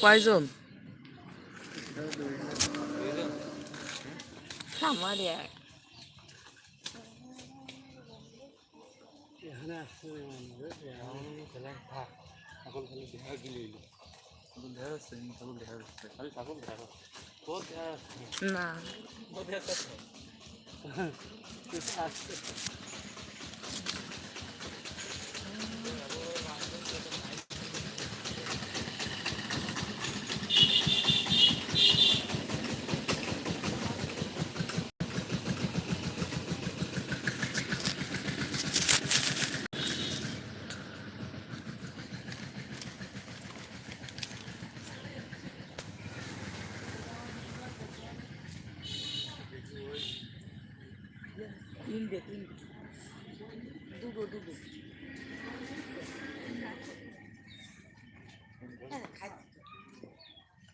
কয়জন? আমার এক। এখানে খালি দেখা গেলে যাচ্ছে ছাগল দেখা যাচ্ছে খালি দেখা যাচ্ছে তোর দেখা যাচ্ছে না। যাচ্ছে আসছে তিনটে তিনটে দুটো দুটো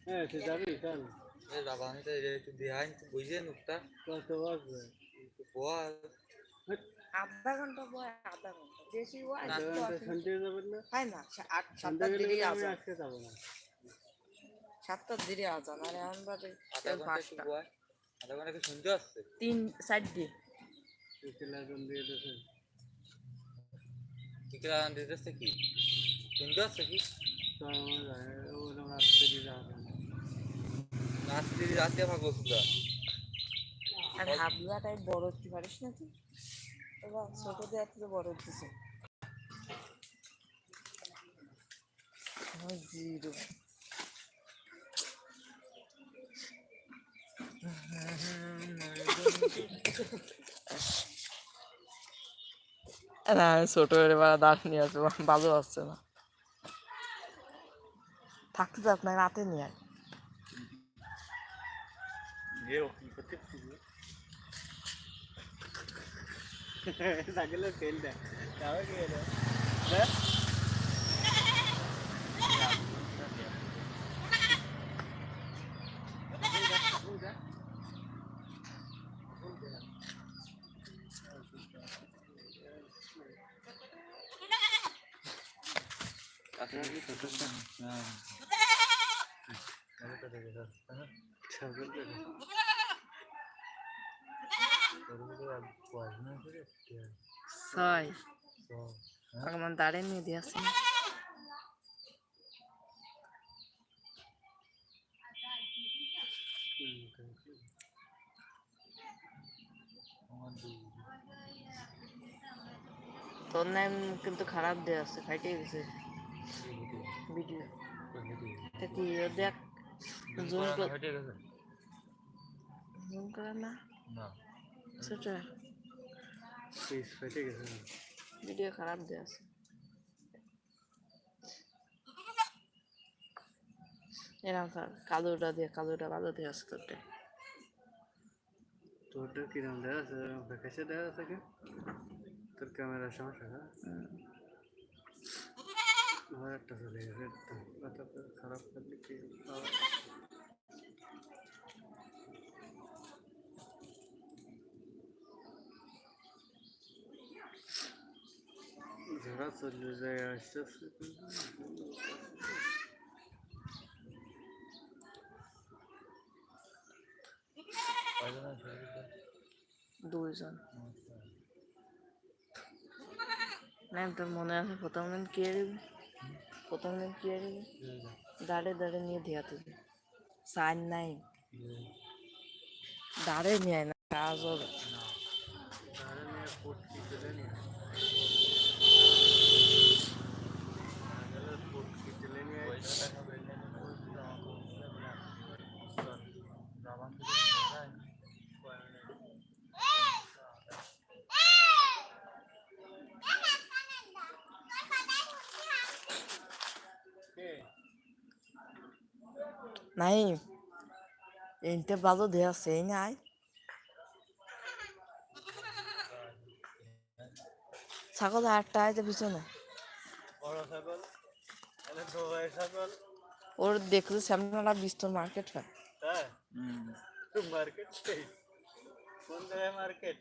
হ্যাঁ যাবি চল একটু বুঝে নুকটা কত বাজবে আধা ঘণ্টা বয় আধা ঘণ্টা। বেশি বয় আধা ঘণ্টা যাবেন না? হয় না আট সাতটার দিকে আমি আজকে যাব না। সাতটার দিকে আজান আর এখন বাজে আধা ঘণ্টা শুনতে আসছে? তিন চারটে সিলেকশন টিকা দিতেছে কি? শুনতে আসছে কি? দিদি রাতে ভাগ বসুদা আর হাবলাটাই বড় হতে পারিস না তুই? এবার ছোট দিয়ে তো বড় হতেছে জিরো। না ছোট এবার দাঁড় নিয়ে আসব ভালো আসছে না। থাকতে তো আপনার রাতে নিয়ে আয়। থাকলে ফেল দেয় ছয়। আমার দাঁড়ে নিয়ে দিয়ে আসছে তোর নাম কিন্তু খারাপ দেওয়া আছে ফাইটে গেছে। ভিডিও। কি দেখ জুম জুম করে না না। ছোট। পিস ফেটে গেছে। ভিডিও খারাপ দেওয়া আছে। এরকম স্যার কালোটা দিয়ে কালোটা ভালো দেওয়া আছে তোরটা। তোরটা কিরম দেওয়া আছে? ভ্যাকেশন দেওয়া আছে কি? তোর ক্যামেরার সমস্যা হ্যাঁ? আমার একটা চলে গেছে খারাপ করলে কি? ঝোড়া চলে যায় দুইজন। না তোর মনে আছে প্রথম দিন কে দিবি? প্রথম কে দিবি দাঁড়ে দাঁড়ে নিয়ে দেওয়া তুই সাইন নাই। দাঁড়ে নিয়ে না, কাজ হবে। নাই এনতে ভালো দেয়া সেই নাই ছাগল? আটটা আছে পিছনে ওর দেখলে সামনে বিস্তর মার্কেট হয়। মার্কেট কোন জায়গায় মার্কেট